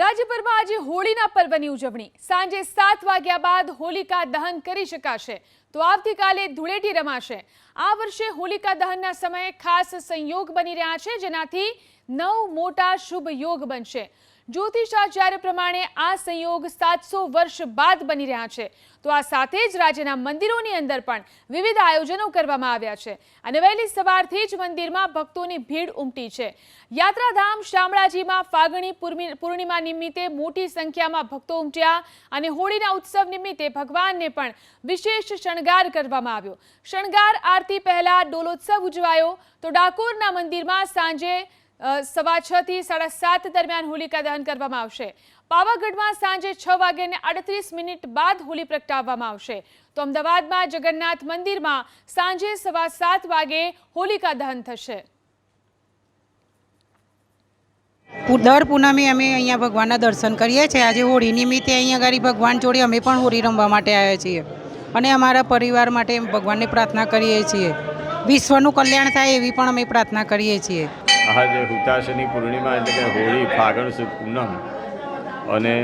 રાજ્યભરમાં આજે હોળીના પર્વની ઉજવણી. સાંજે સાત વાગ્યા બાદ હોલિકા દહન કરી શકાશે. તો આવતીકાલે ધૂળેટી રમાશે. આ વર્ષે હોલિકા દહનના સમયે ખાસ સંયોગ બની રહ્યા છે, જેનાથી નવ મોટા શુભ યોગ બનશે. જ્યોતિષાચાર્ય પ્રમાણે આ સંયોગ સાતસો વર્ષ બાદ બની રહ્યા છે. તો આ સાથે જ રાજ્યના મંદિરોની અંદર પણ વિવિધ આયોજનો કરવામાં આવ્યા છે. અને વહેલી સવારથી જ મંદિરમાં ભક્તોની ભીડ ઉમટી છે. યાત્રાધામ શામળાજીમાં ફાગણી પૂર્ણિ- પૂર્ણિમા નિમિત્તે મોટી સંખ્યામાં ભક્તો ઉમટ્યા અને હોળીના ઉત્સવ નિમિત્તે ભગવાનને પણ વિશેષ શણગાર કરવામાં આવ્યો. શણગાર આરતી પહેલા ડોલોત્સવ ઉજવાયો. તો ડાકોરના મંદિરમાં સાંજે સવા છ થી સાડા સાત દરમિયાન હોલિકા દહન કરવામાં આવશે. પાવાગઢમાં સાંજે છ વાગ્યાને આડત્રીસ મિનિટ બાદ હોલી પ્રગટાવવામાં આવશે. તો અમદાવાદમાં જગન્નાથ મંદિરમાં સાંજે સવા સાત વાગે હોલિકા દહન થશે. દર પૂનમે અમે અહીંયા ભગવાનના દર્શન કરીએ છીએ. આજે હોળી નિમિત્તે અહીંયા આગળ ભગવાન જોડે અમે પણ હોળી રમવા માટે આવ્યા છીએ. અને અમારા પરિવાર માટે ભગવાનને પ્રાર્થના કરીએ છીએ. વિશ્વનું કલ્યાણ થાય એવી પણ અમે પ્રાર્થના કરીએ છીએ. આજે હુતાશની પૂર્ણિમા એટલે કે હોળી, ફાગણ સુદ પૂનમ અને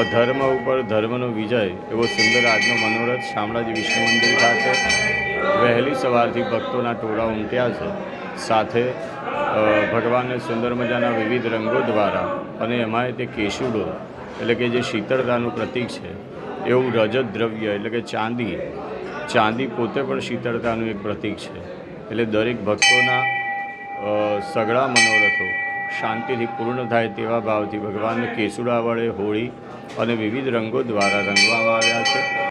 અધર્મ ઉપર ધર્મનો વિજય એવો સુંદર આજનો મનોરથ શામળાજી વિષ્ણુ મંદિર ખાતે વહેલી સવારથી ભક્તોના ટોળા ઉમટ્યા છે. સાથે ભગવાનને સુંદર મજાના વિવિધ રંગો દ્વારા અને એમાંય તે કેશુડો એટલે કે જે શીતળતાનું પ્રતીક છે એવું રજત દ્રવ્ય એટલે કે ચાંદી. ચાંદી પોતે પણ શીતળતાનું એક પ્રતીક છે. એટલે દરેક ભક્તોના સગળા મનોરથો શાંતિથી પૂર્ણ થાય તેવા ભાવથી ભગવાનને કેસુડા વડે હોળી અને વિવિધ રંગો દ્વારા રંગવામાં આવ્યા છે.